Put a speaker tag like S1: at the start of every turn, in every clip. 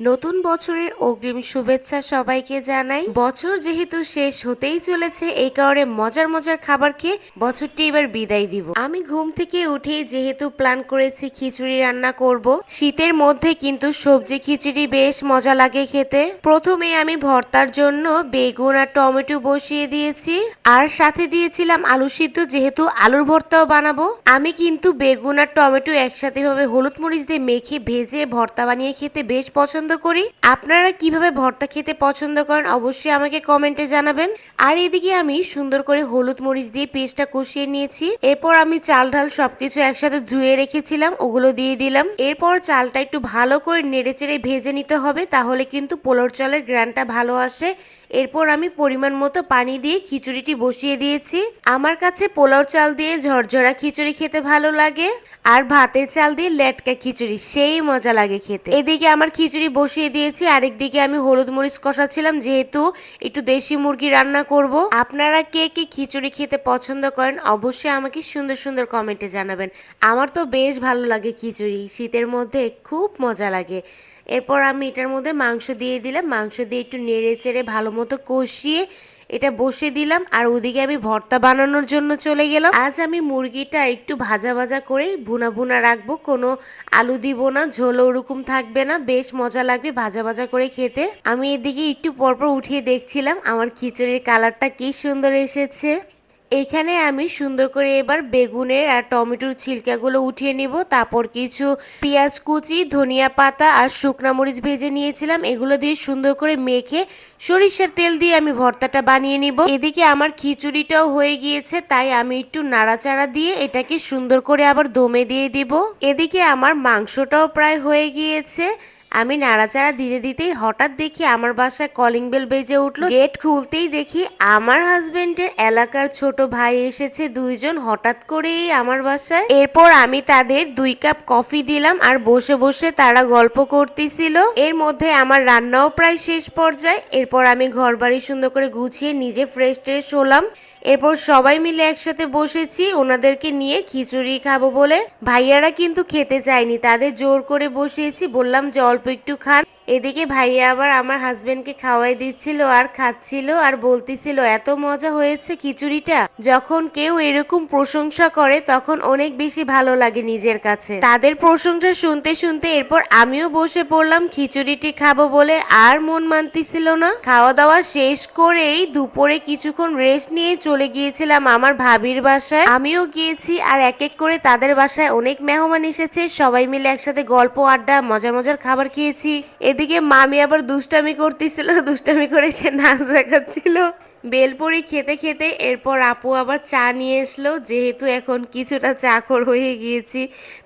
S1: নতুন বছরের অগ্রিম শুভেচ্ছা সবাইকে জানাই। বছর যেহেতু শেষ হতেই চলেছে, এই কারণে মজার মজার খাবার খেয়ে বছরটি এবার বিদায় দিব। আমি ঘুম থেকে উঠেই যেহেতু প্ল্যান করেছি খিচুড়ি রান্না করব, শীতের মধ্যে কিন্তু সবজি খিচুড়ি বেশ মজা লাগে খেতে। প্রথমে আমি ভর্তার জন্য বেগুন আর টমেটো বসিয়ে দিয়েছি, আর সাথে দিয়েছিলাম আলু সিদ্ধ, যেহেতু আলুর ভর্তাও বানাবো। আমি কিন্তু বেগুন আর টমেটো একসাথে ভাবে হলুদ মরিচ দিয়ে মেখে ভেজে ভর্তা বানিয়ে খেতে বেশ পছন্দ করি। আপনারা কীভাবে ভর্তা খেতে পছন্দ করেন অবশ্যই আমাকে কমেন্টে জানাবেন। আর এদিকে আমি সুন্দর করে হলুদ মরিচ দিয়ে পেস্টটা কষিয়ে নিয়েছি। এরপর আমি চাল ঢাল সবকিছু একসাথে ধুয়ে রেখেছিলাম, ওগুলো দিয়ে দিলাম। এরপর চালটা একটু ভালো করে নেড়ে চেড়ে ভেজে নিতে হবে, তাহলে কিন্তু পোলোর চালের গ্রানটা ভালো আসে। এরপর আমি পরিমাণ মতো পানি দিয়ে খিচুড়িটি বসিয়ে দিয়েছি। আমার কাছে পোলাও চাল দিয়ে ঝরঝরা খিচুড়ি খেতে ভালো লাগে, আর ভাতের চাল দিয়ে লেটকা খিচুড়ি, সেই মজা লাগে খেতে। এদিকে আমার খিচুড়ি বসিয়ে দিয়েছি। আরেকদিকে আমি হলুদ মরিচ কষাচ্ছিলাম, যেহেতু একটু দেশি মুরগি রান্না করব। আপনারা কে কে খিচুড়ি খেতে পছন্দ করেন, অবশ্যই আমাকে সুন্দর সুন্দর কমেন্টে জানাবেন। আমার তো বেশ ভালো লাগে খিচুড়ি, শীতের মধ্যে খুব মজা লাগে। এরপর আমি এটার মধ্যে মাংস দিয়ে দিলাম। মাংস দিয়ে একটু নেড়ে চেড়ে ভালো মতো কষিয়ে এটা বসে দিলাম আর ওদিকে আমি ভর্তা বানানোর জন্য চলে গেলাম। আজ আমি মুরগিটা একটু ভাজা ভাজা করে ভুনা ভুনা রাখব। কোনো আলু দিব না ঝোল ওরকম থাকবে না, বেশ মজা লাগবে ভাজা ভাজা করে খেতে। আমি এদিকে একটু পরপর উঠিয়ে দেখছিলাম আমার খিচুড়ির কালারটা কি সুন্দর এসেছে। এখানে আমি সুন্দর করে এবার বেগুনের আর টমেটোর ছিলকাগুলো উঠিয়ে নিব। তারপর কিছু পেঁয়াজ কুচি, ধনিয়া পাতা আর শুকনা মরিচ ভেজে নিয়েছিলাম। এগুলো দিয়ে সুন্দর করে মেখে সরিষার তেল দিয়ে আমি ভর্তাটা বানিয়ে নিব। এদিকে আমার খিচুড়িটাও হয়ে গিয়েছে, তাই আমি একটু নাড়াচাড়া দিয়ে এটাকে সুন্দর করে আবার দমে দিয়ে দিব। এদিকে আমার মাংসটাও প্রায় হয়ে গিয়েছে। আমি নাড়াচাড়া দিতে দিতেই হঠাৎ দেখি আমার বাসায় কলিং বেল বেজে উঠল। গেট খুলতেই দেখি আমার হাজবেন্ডের এলাকার ছোট ভাই এসেছে, দুইজন হঠাৎ করেই আমার বাসায়। এরপর আমি তাদের দুই কাপ কফি দিলাম আর বসে বসে তারা গল্প করতেছিল। এর মধ্যে আমার রান্নাও প্রায় শেষ পর্যায়ে। এরপর আমি ঘর বাড়ি সুন্দর করে গুছিয়ে নিজে ফ্রেশ ট্রেশ হলাম। এরপর সবাই মিলে একসাথে বসেছি, ওনাদেরকে নিয়ে খিচুড়ি খাব বলে। ভাইয়ারা কিন্তু খেতে চায়নি, তাদের জোর করে বসিয়েছি। বললাম যে অল্প একটু খান। এদিকে ভাইয়া আবার আমার হাজবেন্ডকে খাওয়াই দিচ্ছিল আর খাচ্ছিল আর বলতেছিল, এত মজা হয়েছে খিচুড়িটা? যখন কেউ এরকম প্রশংসা করে, তখন অনেক বেশি ভালো লাগে নিজের কাছে। তাদের প্রশংসা শুনতে শুনতে এরপর আমিও বসে পড়লাম, খিচুড়িটি খাব বলে আর মন মানতেছিল না। খাওয়া দাওয়া শেষ করেই দুপুরে কিছুক্ষণ রেস্ট নিয়ে চলে গিয়েছিলাম আমার ভাবির বাসায়। আমিও গিয়েছি আর এক এক করে তাদের বাসায় অনেক মেহমান এসেছে। সবাই মিলে একসাথে গল্প, আড্ডা, মজার মজার খাবার খেয়েছি এদিকে মামি আবার দুষ্টামি করতেছিল, দুষ্টামি করে সে নাচ দেখাচ্ছিল। বেলপুরি খেতে খেতে এরপর আপু আবার চা নিয়ে এসলো। যেহেতু এখন কিছুটা চাকর হয়ে গিয়েছি,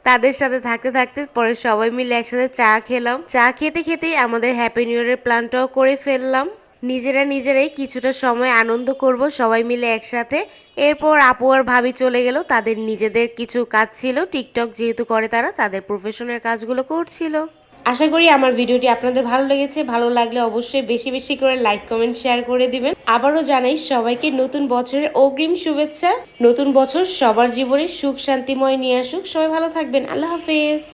S1: তাদের সাথে থাকতে থাকতে পরে সবাই মিলে একসাথে চা খেলাম। চা খেতে খেতেই আমাদের হ্যাপি নিউ ইয়ারের প্ল্যানটাও করে ফেললাম। নিজেরা নিজেরাই কিছুটা সময় আনন্দ করব, সবাই মিলে একসাথে। এরপর আপু আর ভাবি চলে গেল, তাদের নিজেদের কিছু কাজ ছিল। টিকটক যেহেতু করে তারা, তাদের প্রফেশনের কাজগুলো করছিল। আশা করি আমার ভিডিওটি আপনাদের ভালো লেগেছে। ভালো লাগলে অবশ্যই বেশি বেশি করে লাইক, কমেন্ট, শেয়ার করে দিবেন। আবারও জানাই সবাইকে নতুন বছরের অগ্রিম শুভেচ্ছা। নতুন বছর সবার জীবনে সুখ, শান্তিময় নিয়ে আসুক। সবাই ভালো থাকবেন। আল্লাহ হাফেজ।